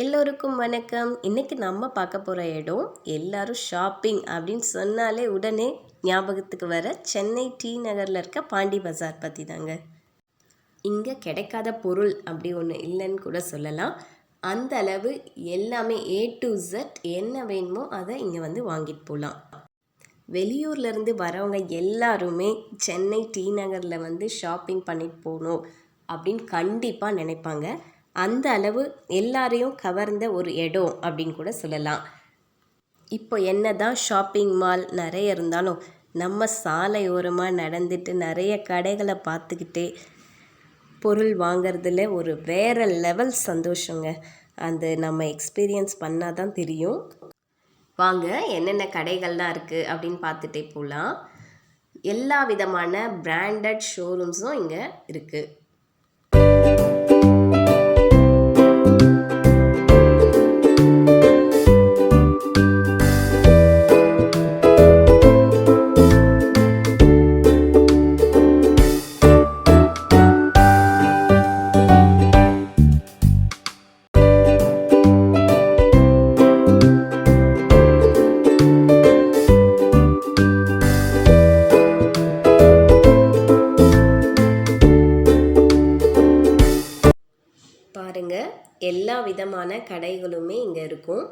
எல்லோருக்கும் வணக்கம். இன்னைக்கு நம்ம பார்க்க போகிற இடம் எல்லாரும் ஷாப்பிங் அப்படின்னு சொன்னாலே உடனே ஞாபகத்துக்கு வர சென்னை டி நகரில் இருக்க பாண்டி பஜார் பற்றி தாங்க இங்கே கிடைக்காத பொருள் அப்படி ஒன்று இல்லைன்னு கூட சொல்லலாம். அந்த அளவு எல்லாமே ஏ டு Z என்ன வேணுமோ அதை இங்கே வந்து வாங்கிட்டு போகலாம் வெளியூர்லேருந்து வரவங்க எல்லாருமே சென்னை டி நகரில் வந்து ஷாப்பிங் பண்ணிட்டு போகணும் அப்படின்னு கண்டிப்பாக நினைப்பாங்க. அந்த அளவு எல்லாரையும் கவர்ந்த ஒரு இடம் அப்படின்னு கூட சொல்லலாம். இப்போ என்ன தான் ஷாப்பிங் மால் நிறைய இருந்தாலும் நம்ம சாலையோரமாக நடந்துட்டு நிறைய கடைகளை பார்த்துக்கிட்டே பொருள் வாங்கிறதுல ஒரு வேறு லெவல் சந்தோஷங்க. அந்த நம்ம எக்ஸ்பீரியன்ஸ் பண்ணால் தான் தெரியும். வாங்க என்னென்ன கடைகள்லாம் இருக்குது அப்படின்னு பார்த்துட்டே போகலாம் எல்லா விதமான பிராண்டட் ஷோரூம்ஸும் இங்கே இருக்குது எல்லா விதமான கடைகளுமே இங்கே இருக்கும்.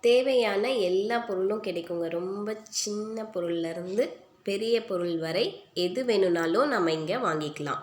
தேவையான எல்லா பொருளும் கிடைக்குங்க. ரொம்ப சின்ன பொருள்லேருந்து பெரிய பொருள் வரை எது வேணும்னாலும் நம்ம இங்கே வாங்கிக்கலாம்.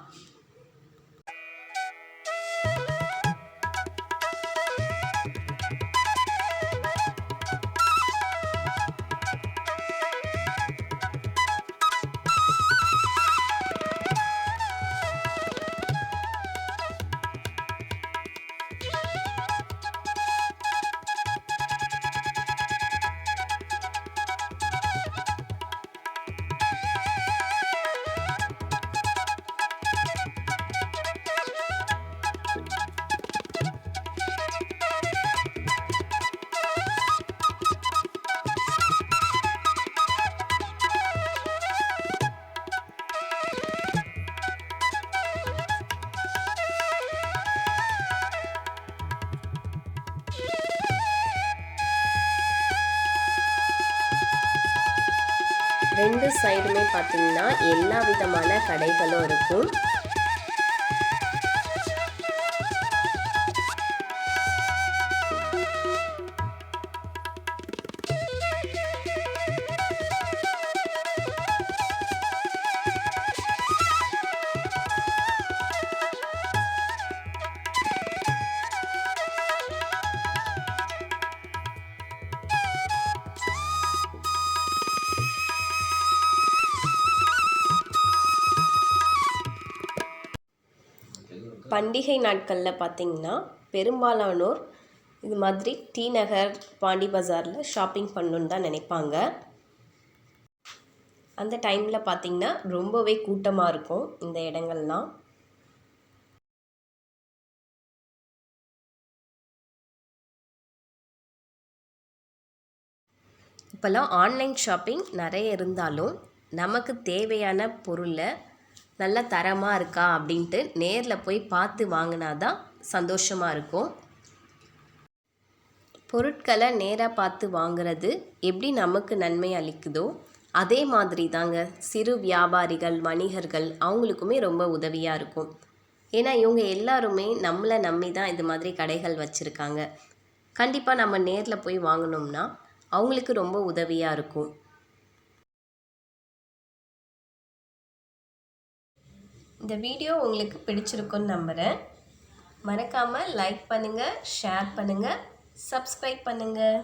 ரெண்டு சைடுமே பார்த்தீங்கன்னா எல்லா விதமான கடைகளும் இருக்கும். பண்டிகை நாட்களில் பார்த்தீங்கன்னா பெரும்பாலானோர் இது மாதிரி டி நகர் பாண்டி பஜாரில் ஷாப்பிங் பண்ணணுன்னு தான் நினைப்பாங்க. அந்த டைமில் பார்த்தீங்கன்னா ரொம்பவே கூட்டமாக இருக்கும் இந்த இடங்கள்லாம். இப்போல்லாம் ஆன்லைன் ஷாப்பிங் நிறைய இருந்தாலும் நமக்கு தேவையான பொருளை நல்ல தரமாக இருக்கா அப்படின்ட்டு நேரில் போய் பார்த்து வாங்கினா தான் சந்தோஷமாக இருக்கும். பொருட்களை நேராக பார்த்து வாங்குறது எப்படி நமக்கு நன்மை அளிக்குதோ அதே மாதிரி தாங்க சிறு வியாபாரிகள் வணிகர்கள் அவங்களுக்குமே ரொம்ப உதவியாக இருக்கும். ஏன்னா இவங்க எல்லாருமே நம்மளை நம்பி தான் இது மாதிரி கடைகள் வச்சுருக்காங்க. கண்டிப்பாக நம்ம நேரில் போய் வாங்கினோம்னா அவங்களுக்கு ரொம்ப உதவியாக இருக்கும். இந்த வீடியோ உங்களுக்கு பிடிச்சிருக்குன்னு நம்புகிறேன் மறக்காமல் லைக் பண்ணுங்கள் ஷேர் பண்ணுங்கள் சப்ஸ்கிரைப் பண்ணுங்கள்